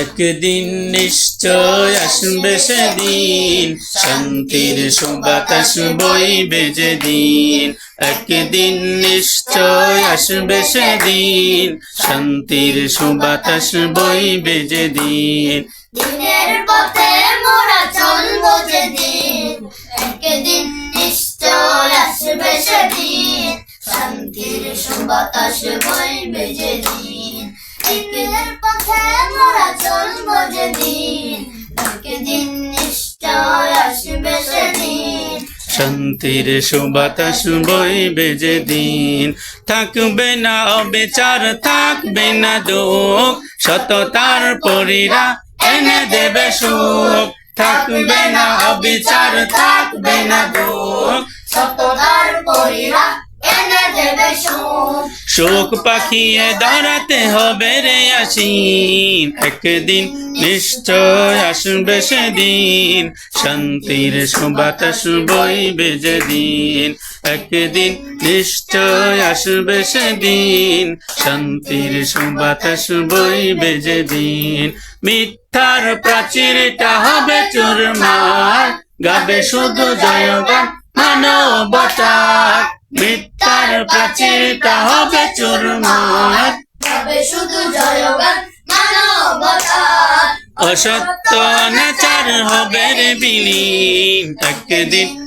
একদিন নিশ্চয় আসবে সেদিন, শান্তির সুবাতাস বইবে যেদিন একদিন নিশ্চয় আসবে সেদিন, শান্তির সুবাতাস বইবে যেদিন দিনের পথে মোরা চলবো শান্তির সুবাতাস বইবে যেদিন চলবো যেদিন একদিন নিশ্চয় আসবে শান্তির সুবাতাস বইবে যেদিন। থাকবে না অবিচার, থাকবে না দুঃখ, সততার পরিরা এনে দেবে সুখ। থাকবে না অবিচার, থাকবে না দুঃখ, সততার পরিরা শোক পাখিয়ে দাঁড়াতে হবে রে আসিন একদিন নিশ্চয় আসবে সেদিন। শান্তির সুবাতাস বইবে যেদিন। একদিন নিশ্চয় আসবে সেদিন। শান্তির সুবাতাস বইবে যেদিন। মিথ্যার প্রাচীরটা হবে চুরমার। গাবে শুধু জয়গান মানবতা মিথ্যার প্রাচীরটা হবে চুরমার। তবে শুধু জয়গান অসত্য অনাচার হবে রে বিলীন।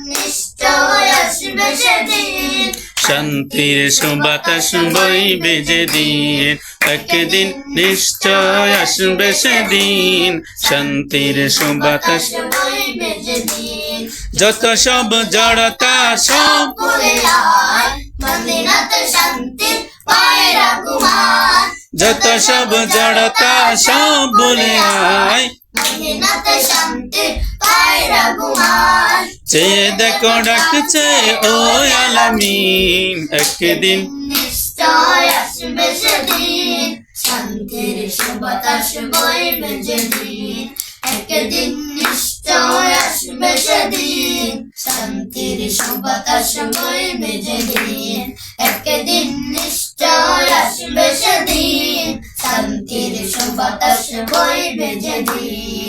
নিশ্চয় আসবে সেদিন। শান্তির সুবাতাস বইবে যেদিন। একদিন নিশ্চয় আসবে সেদিন। শান্তির সুবাতাস বইবে যেদিন। যত সব জড়তা সব ভুলে যত সব জড়তা সব বলে আয়। চেয়ে দেখো ডাকছে ও আলামিন একদিন শান্তির সুবাতাস বইবে যেদিন। একদিন নিশ্চয় যেদিন একদিন নিশ্চয় আসবে সেদিন শান্তির সুবাতাস বইবে যেদিন